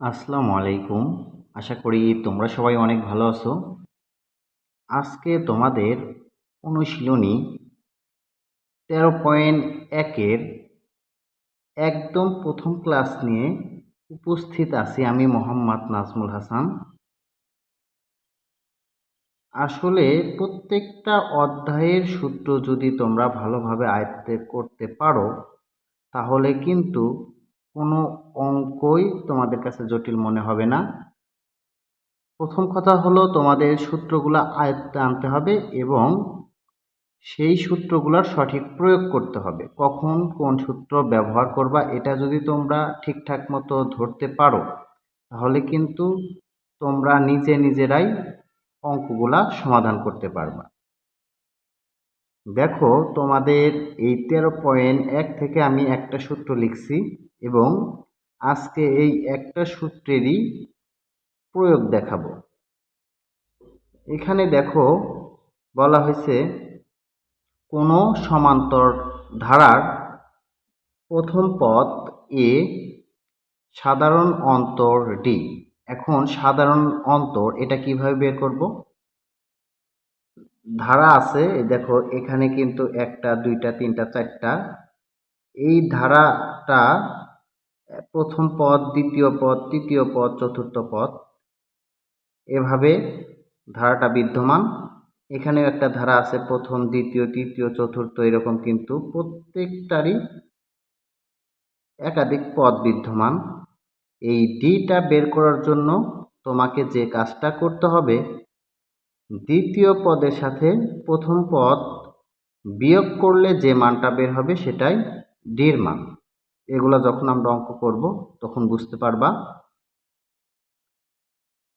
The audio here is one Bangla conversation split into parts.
আসসালামু আলাইকুম। আশা করি তোমরা সবাই অনেক ভালো আছো। আজকে তোমাদের অনুশীলনী তেরো পয়েন্ট একের একদম প্রথম ক্লাস নিয়ে উপস্থিত আছি আমি মোহাম্মদ নাজমুল হাসান। আসলে প্রত্যেকটা অধ্যায়ের সূত্র যদি তোমরা ভালোভাবে আয়ত্তে করতে পারো, তাহলে কিন্তু কোনো অঙ্কই তোমাদের কাছে জটিল মনে হবে না। প্রথম কথা হলো তোমাদের সূত্রগুলো আয়ত্তে আনতে হবে এবং সেই সূত্রগুলোর সঠিক প্রয়োগ করতে হবে। কখন কোন সূত্র ব্যবহার করবা এটা যদি তোমরা ঠিকঠাক মতো ধরতে পারো, তাহলে কিন্তু তোমরা নিজে নিজেরাই অঙ্কগুলা সমাধান করতে পারবা। দেখো তোমাদের এই তেরো পয়েন্ট এক থেকে আমি একটা সূত্র লিখছি। এবং আজকে এই একটা সূত্রেরই প্রয়োগ দেখাবো। এখানে দেখো বলা হয়েছে, কোনো সমান্তর ধারার প্রথম পথ এ সাধারণ অন্তর ডি এখন সাধারণ অন্তর এটা কীভাবে বের করব? ধারা আছে দেখো এখানে কিন্তু একটা, দুইটা, তিনটা, চারটা। এই ধারাটা প্রথম পদ, দ্বিতীয় পদ, তৃতীয় পদ, চতুর্থ পদ। এভাবে ধারাটা বিদ্যমান। এখানেও একটা ধারা আছে, প্রথম, দ্বিতীয়, তৃতীয়, চতুর্থ, এরকম কিন্তু প্রত্যেকটারই একাধিক পদ বিদ্যমান। এই ডিটা বের করার জন্য তোমাকে যে কাজটা করতে হবে, দ্বিতীয় পদের সাথে প্রথম পদ বিয়োগ করলে যে মানটা বের হবে সেটাই ডির মান। এগুলো যখন আমরা অঙ্ক করব, তখন বুঝতে পারবা।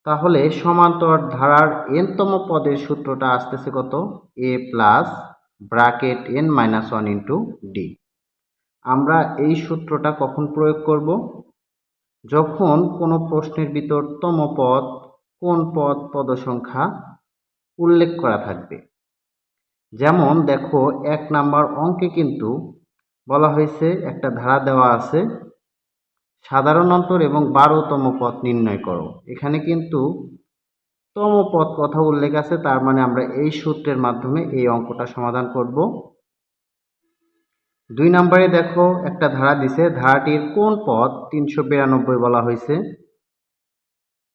তাহলে সমান্তর ধারার এনতম পদের সূত্রটা আসতেছে কত? A plus bracket n minus one into d আমরা এই সূত্রটা কখন প্রয়োগ করব? যখন কোনো প্রশ্নের ভিতর তম পদ কোন পদ পদসংখ্যা উল্লেখ করা থাকবে। যেমন দেখো, এক নাম্বার অঙ্কে কিন্তু বলা হয়েছে, একটা ধারা দেওয়া আছে, সাধারণ অন্তর এবং বারোতম পথ নির্ণয় করো। এখানে কিন্তু তম পথ কথা উল্লেখ আছে, তার মানে আমরা এই সূত্রের মাধ্যমে এই অঙ্কটা সমাধান করব। দুই নম্বরে দেখো, একটা ধারা দিছে, ধারাটির কোন পথ? তিনশো বিরানব্বই বলা হয়েছে।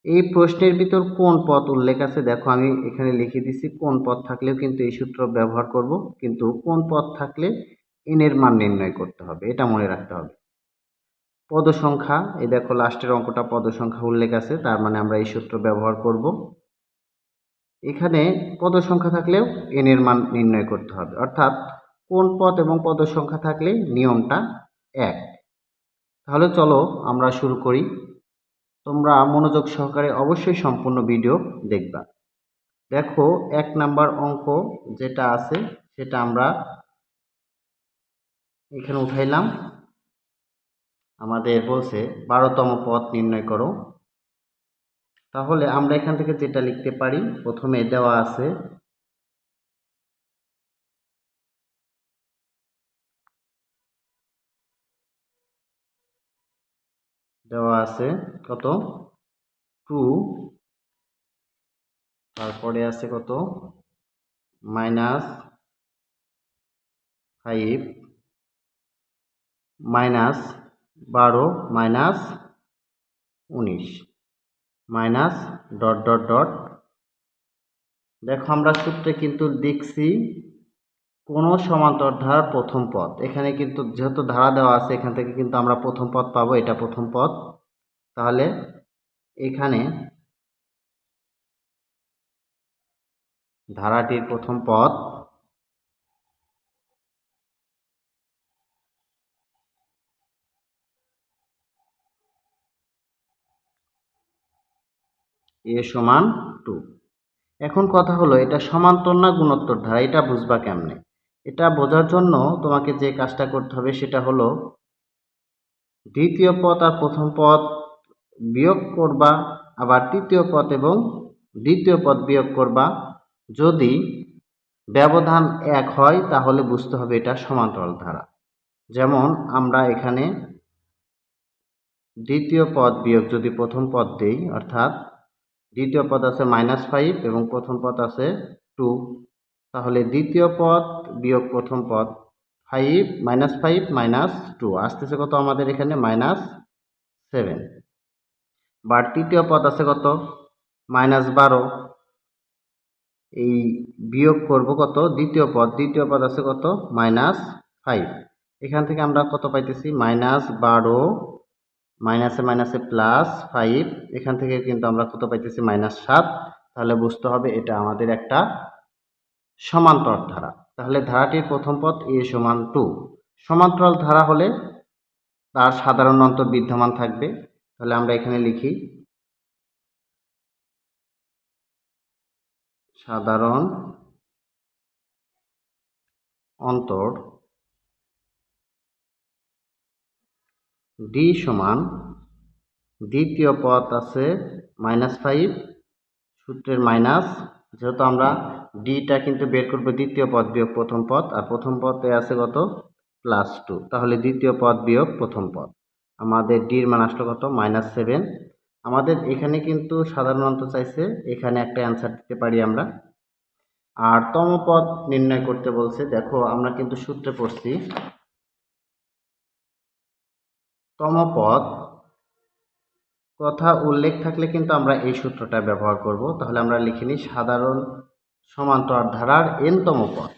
এই প্রশ্নের ভিতর কোন পথ উল্লেখ আছে? দেখো, আমি এখানে লিখে দিছি, কোন পথ থাকলেও কিন্তু এই সূত্র ব্যবহার করব। কিন্তু কোন পথ থাকলে এনের মান নির্ণয় করতে হবে, এটা মনে রাখতে হবে। পদ সংখ্যা এই দেখো লাস্টের অঙ্কটা পদ সংখ্যা উল্লেখ আছে, তার মানে আমরা এই সূত্র ব্যবহার করব। এখানে পদ সংখ্যা থাকলেও এন এর মান নির্ণয় করতে হবে, অর্থাৎ কোন পদ এবং পদ সংখ্যা থাকলে নিয়মটা এক। তাহলে চলো আমরা শুরু করি। তোমরা মনোযোগ সহকারে অবশ্যই সম্পূর্ণ ভিডিও দেখবা। দেখো, এক নাম্বার অঙ্ক যেটা আছে, সেটা আমরা এখানে উঠাইলাম। আমাদের বলছে বারোতম পথ নির্ণয় করো। তাহলে আমরা এখান থেকে যেটা লিখতে পারি, প্রথমে দেওয়া আছে দেওয়া আছে কত? টু, তারপরে আছে কত? মাইনাস ফাইভ মাইনাস বারো মাইনাস উনিশ। Minus dot dot dot. দেখো আমরা সূত্রে কিন্তু দেখছি কোনো সমান্তর ধারার প্রথম পদ। এখানে কিন্তু যেহেতু ধারা দেওয়া আছে, এখান থেকে কিন্তু আমরা প্রথম পদ পাবো, এটা প্রথম পদ। তাহলে এখানে ধারাটির প্রথম পদ এ সমান টু। এখন কথা হলো, এটা সমান্তর না গুণোত্তর ধারা? এটা বুঝবা কেমনে? এটা বোঝার জন্য তোমাকে যে কাজটা করতে হবে সেটা হলো, দ্বিতীয় পথ আর প্রথম পথ বিয়োগ করবা, আবার তৃতীয় পথ এবং দ্বিতীয় পথ বিয়োগ করবা। যদি ব্যবধান এক হয়, তাহলে বুঝতে হবে এটা সমান্তরাল ধারা। যেমন আমরা এখানে দ্বিতীয় পদ বিয়োগ যদি প্রথম পদ দেই, অর্থাৎ দ্বিতীয় পদ আছে মাইনাস ফাইভ এবং প্রথম পদ আছে টু তাহলে দ্বিতীয় পদ বিয়োগ প্রথম পদ five minus five minus two আসতেছে কত আমাদের এখানে? মাইনাস সেভেন বা তৃতীয় পদ আছে কত? মাইনাস বারো। এই বিয়োগ করব কত? দ্বিতীয় পদ। দ্বিতীয় পদ আছে কত? মাইনাস ফাইভ এখান থেকে আমরা কত পাইতেছি? মাইনাস বারো মাইনাসে মাইনাসে প্লাস ফাইভ এখান থেকে কিন্তু আমরা কত পাইতেছি? মাইনাস সাত। তাহলে বুঝতে হবে এটা আমাদের একটা সমান্তর ধারা। তাহলে ধারাটির প্রথম পদ এ সমান টু সমান্তরাল ধারা হলে তার সাধারণ অন্তর বিদ্যমান থাকবে। তাহলে আমরা এখানে লিখি, সাধারণ অন্তর ডি সমান দ্বিতীয় পথ আছে মাইনাস ফাইভ সূত্রের মাইনাস যেহেতু আমরা ডিটা কিন্তু বের করব দ্বিতীয় পদ বিয়োগ প্রথম পদ, আর প্রথম পদে আছে কত? প্লাস টু তাহলে দ্বিতীয় পদ বিয়োগ প্রথম পদ। আমাদের ডির মান আসলো কত? মাইনাস সেভেন আমাদের এখানে কিন্তু সাধারণত চাইছে, এখানে একটা অ্যান্সার দিতে পারি আমরা। আর তম পদ নির্ণয় করতে বলছে, দেখো আমরা কিন্তু সূত্রে পড়ছি। তম পদ। কথা উল্লেখ থাকলে কিন্তু আমরা এই সূত্রটা ব্যবহার করব। তাহলে আমরা লিখে নিই সাধারণ সমান্তরাল ধারার এনতম পদ।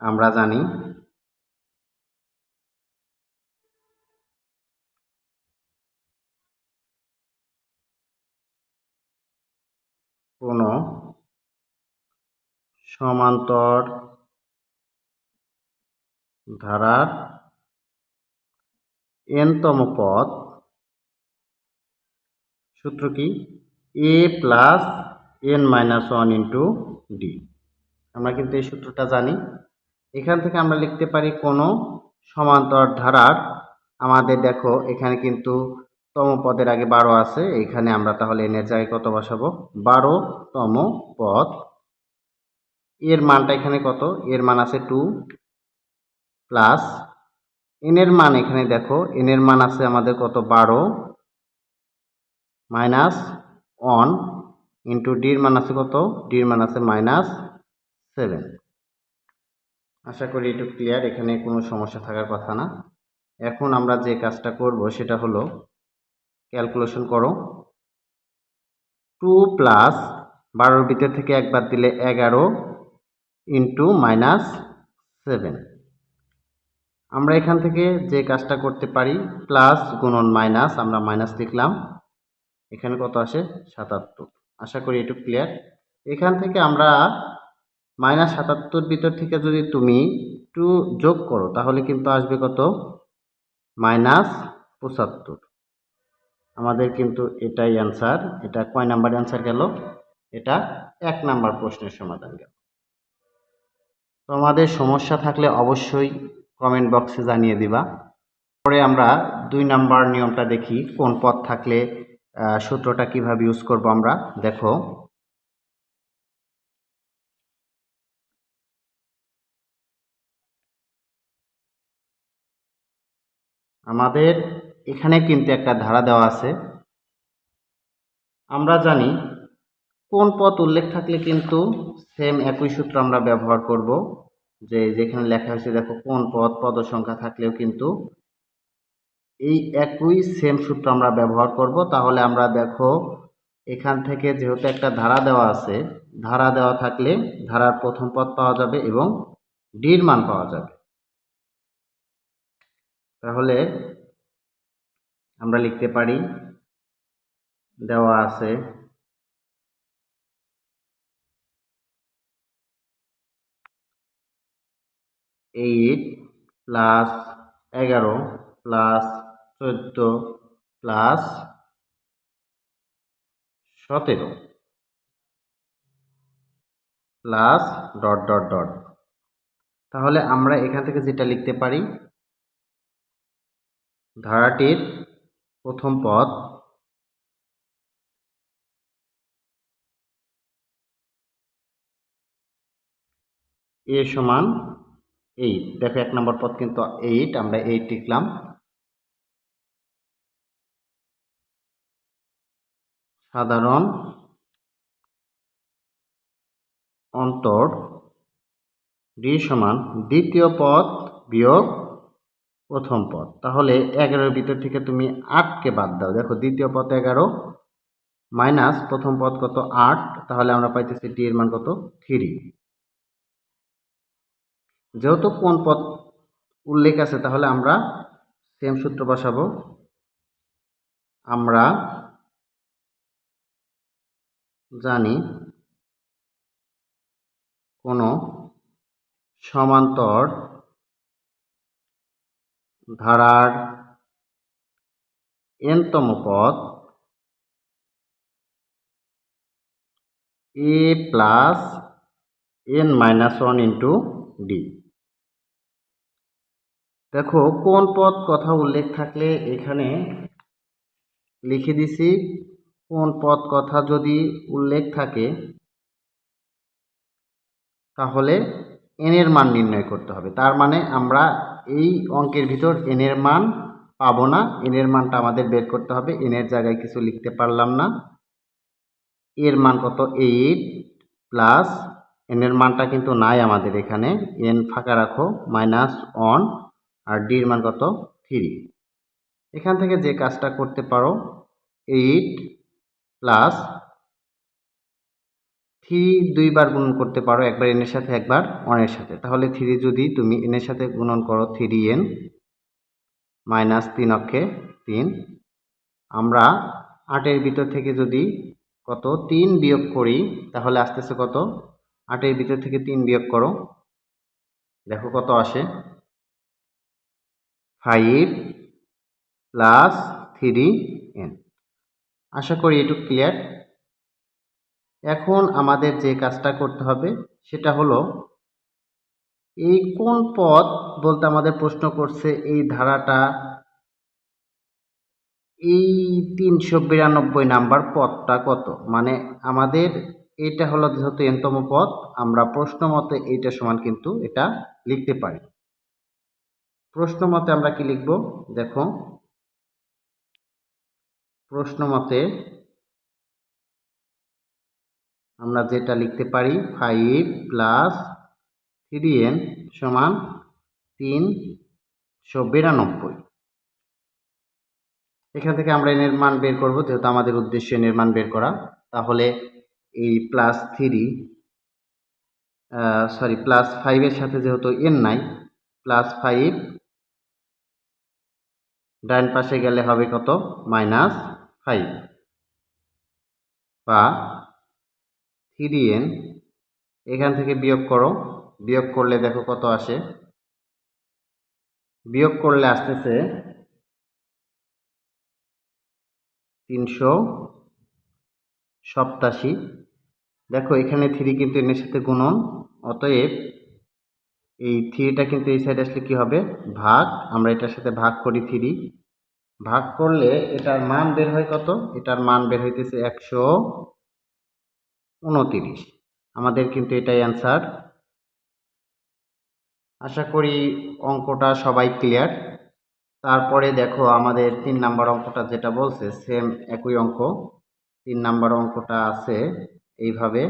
আমরা জানি কোন সমান্তর ধারার এনতম পদ। সূত্র কি? A plus n minus one into d আমরা কিন্তু এই সূত্রটা জানি। এখান থেকে আমরা লিখতে পারি কোনো সমান্তর ধারার। আমাদের দেখো, এখানে কিন্তু তম পদের আগে বারো আছে। এখানে আমরা তাহলে এনের জায়গায় কত বসাবো? বারোতম পদ। এর মানটা এখানে কত? এর মান আছে টু প্লাস এনের মান এখানে দেখো এনের মান আছে আমাদের কত? বারো মাইনাস ওয়ান ইন্টু ডির মান আছে কত? ডির মান আছে মাইনাস সেভেন। আশা করি একটু ক্লিয়ার, এখানে কোনো সমস্যা থাকার কথা না। এখন আমরা যে কাজটা করব সেটা হলো, ক্যালকুলেশন করো। টু প্লাস বারোর ভিতর থেকে একবার দিলে এগারো ইন্টু মাইনাস সেভেন। আমরা এখান থেকে যে কাজটা করতে পারি প্লাস গুণন মাইনাস আমরা মাইনাস লিখলাম। এখানে কত আসে? সাতাত্তর। আশা করি একটু ক্লিয়ার এখান থেকে আমরা মাইনাস সাতাত্তর ভিতর থেকে যদি তুমি টু যোগ করো, তাহলে কিন্তু আসবে কত? মাইনাস পঁচাত্তর। আমাদের কিন্তু এটাই অ্যান্সার এটা কয় নাম্বার অ্যান্সার গেল? এটা এক নাম্বার প্রশ্নের সমাধান গেল। তোমাদের সমস্যা থাকলে অবশ্যই কমেন্ট বক্সে জানিয়ে দিবা। পরে আমরা দুই নাম্বার নিয়মটা দেখি, কোন পথ থাকলে সূত্রটা কীভাবে ইউজ করব আমরা। দেখো। আমাদের এখানে কিন্তু একটা ধারা দেওয়া আছে। আমরা জানি কোন পথ উল্লেখ থাকলে কিন্তু সেম একই সূত্র আমরা ব্যবহার করব। যে যেখানে লেখা হয়েছে দেখো, কোন পদ পদ সংখ্যা থাকলেও কিন্তু এই একই সেম সূত্র আমরা ব্যবহার করব। তাহলে আমরা দেখো, এখান থেকে যেহেতু একটা ধারা দেওয়া আছে, ধারা দেওয়া থাকলে ধারার প্রথম পদ পাওয়া যাবে এবং ডির মান পাওয়া যাবে। তাহলে আমরা লিখতে পারি, দেওয়া আছে এইট প্লাস এগারো প্লাস চোদ্দ প্লাস সতেরো প্লাস ডট ডট ডট তাহলে আমরা এখান থেকে যেটা লিখতে পারি, ধারাটির প্রথম পদ এ সমান এইট দেখো এক নম্বর পথ কিন্তু এইট আমরা এইট লিখলাম। সাধারণ অন্তর ডি সমান দ্বিতীয় পথ বিয়োগ প্রথম পথ তাহলে এগারোর ভিতর থেকে তুমি আটকে বাদ দাও। দেখো দ্বিতীয় পথ এগারো মাইনাস প্রথম পথ কত আট, তাহলে আমরা পাইতেছি ডি এর মান কত থ্রি যেহেতু কোন পদ উল্লেখ আছে, তাহলে আমরা সেম সূত্র বসাবো। আমরা জানি কোনো সমান্তর ধারার এনতম পদ a plus n minus one into d দেখো, কোন পদ কথা উল্লেখ থাকলে এখানে লিখে দিছি, কোন পদ কথা যদি উল্লেখ থাকে, তাহলে এন এর মান নির্ণয় করতে হবে। তার মানে আমরা এই অঙ্কের ভিতর এন এর মান পাবো না এন এর মানটা আমাদের বের করতে হবে এন এর জায়গায় কিছু লিখতে পারলাম না। এর মান কত? এইট প্লাস এন এর মানটা কিন্তু নাই আমাদের এখানে এন ফাঁকা রাখো মাইনাস ওয়ান আর ডির মান কত? থ্রি এখান থেকে যে কাজটা করতে পারো এইট প্লাস থ্রি দুইবার গুণন করতে পারো, একবার এনের সাথে, একবার ওয়ানের সাথে। তাহলে থ্রি যদি তুমি এনের সাথে গুণন করো থ্রি এন মাইনাস তিন অক্ষে তিন, আমরা আটের ভিতর থেকে যদি কত? তিন বিয়োগ করি, তাহলে আসতেছে কত? আটের ভিতর থেকে তিন বিয়োগ করো। দেখো কত আসে। Five plus three n. আশা করি এটুকু ক্লিয়ার। এখন আমাদের যে কাজটা করতে হবে সেটা হলো, এই কোন পদ বলতে আমাদের প্রশ্ন করছে এই ধারাটা, এই তিনশো বিরানব্বই নাম্বার পদটা কত? মানে আমাদের এটা হলো যেহেতু এনতম পদ, আমরা প্রশ্ন মতে এইটা সমান কিন্তু এটা লিখতে পারি। প্রশ্ন মতে আমরা কি লিখব? দেখো। প্রশ্ন মতে আমরা যেটা লিখতে পারি ফাইভ প্লাস থ্রি এন সমান তিনশো বিরানব্বই। এখান থেকে আমরা এনের মান বের করব, যেহেতু আমাদের উদ্দেশ্য এনের মান বের করা। তাহলে এই প্লাস থ্রি সরি প্লাস ফাইভের সাথে যেহেতু এন নাই প্লাস ফাইভ ডান পাশে গেলে হবে কত? Minus five. বা থ্রি এন, এখান থেকে বিয়োগ করো। বিয়োগ করলে দেখো কত আসে? বিয়োগ করলে আসতেছে তিনশো সপ্তাশি। দেখো এখানে থ্রি কিন্তু এনের সাথে গুণন, অতএব এই থ্রিটা কিন্তু এই সাইডে আসলে কি হবে? ভাগ। আমরা এটার সাথে ভাগ করি থ্রি ভাগ করলে এটার মান বের হয় কত? এটার মান বের হইতেছে একশো উনতিরিশ। আমাদের কিন্তু এটাই অ্যান্সার আশা করি অঙ্কটা সবাই ক্লিয়ার তারপরে দেখো আমাদের তিন নাম্বার অঙ্কটা যেটা বলছে সেম একই অঙ্ক। তিন নাম্বার অঙ্কটা আছে এইভাবে।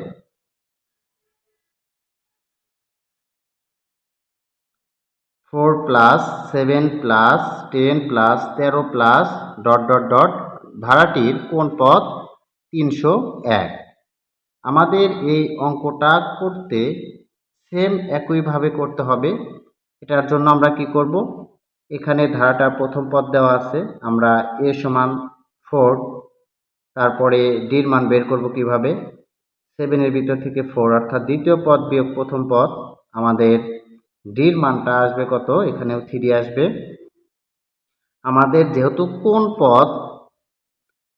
Four plus, seven plus, ten plus, তেরো প্লাস, ডট ডট ডট ধারাটির কোন পথ? তিনশো এক। আমাদের এই অঙ্কটা করতে সেম একইভাবে করতে হবে। এটার জন্য আমরা কি করব? এখানে ধারাটার প্রথম পদ দেওয়া আছে। আমরা এ সমান ফোর তারপরে ডির মান বের করব কীভাবে? সেভেনের ভিতর থেকে ফোর অর্থাৎ দ্বিতীয় পদ বিয়োগ প্রথম পদ আমাদের ডির মানটা আসবে কত? এখানেও থ্রি আসবে। আমাদের যেহেতু কোন পদ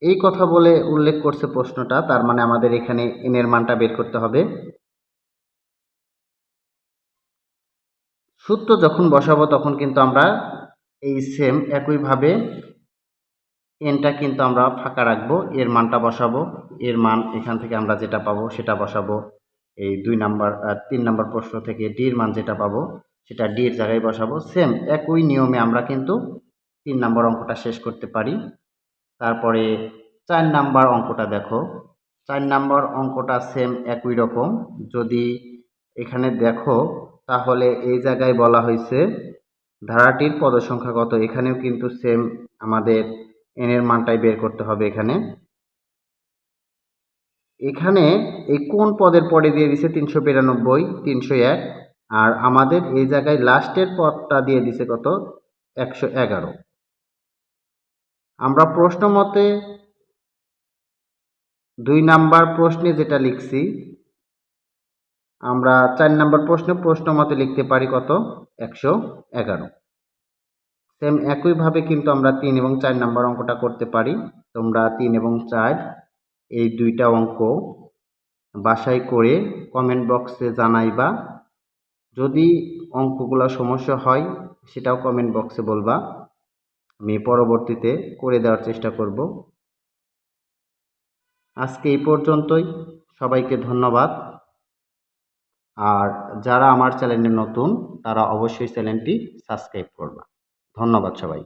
এই কথা বলে উল্লেখ করছে প্রশ্নটা, তার মানে আমাদের এখানে এনের মানটা বের করতে হবে। সূত্র যখন বসাবো তখন কিন্তু আমরা এই সেম একইভাবে এনটা কিন্তু আমরা ফাঁকা রাখব, এর মানটা বসাবো, এর মান এখান থেকে আমরা যেটা পাবো সেটা বসাবো। এই দুই নাম্বার তিন নাম্বার প্রশ্ন থেকে ডির মান যেটা পাবো, সেটা ডি এর জায়গায় বসাবো। সেম একই নিয়মে আমরা কিন্তু তিন নাম্বার অঙ্কটা শেষ করতে পারি। তারপরে চার নাম্বার অঙ্কটা দেখো। চার নাম্বার অঙ্কটা সেম একই রকম। যদি এখানে দেখো, তাহলে এই জায়গায় বলা হয়েছে, ধারাটির পদ সংখ্যা কত? এখানেও কিন্তু সেম আমাদের এনের মানটাই বের করতে হবে এখানে। এখানে এই কোন পদের পরে দিয়ে দিছে তিনশো বিরানব্বই, তিনশো এক, আর আমাদের এই জায়গায় লাস্টের পদটা দিয়ে দিছে কত? একশো এগারো। আমরা প্রশ্ন মতে দুই নাম্বার প্রশ্নে যেটা লিখছি, আমরা চার নাম্বার প্রশ্নে প্রশ্ন মতে লিখতে পারি কত? একশো এগারো। সেম একইভাবে কিন্তু আমরা তিন এবং চার নাম্বার অঙ্কটা করতে পারি। তোমরা তিন এবং চার এই দুইটা অঙ্ক বাসায় করে কমেন্ট বক্সে জানাইবা। যদি অঙ্কগুলো সমস্যা হয়, সেটাও কমেন্ট বক্সে বলবা। আমি পরবর্তীতে করে দেওয়ার চেষ্টা করব। আজকে এই পর্যন্তই। সবাইকে ধন্যবাদ। আর যারা আমার চ্যানেলে নতুন, তারা অবশ্যই চ্যানেলটি সাবস্ক্রাইব করবা। ধন্যবাদ সবাই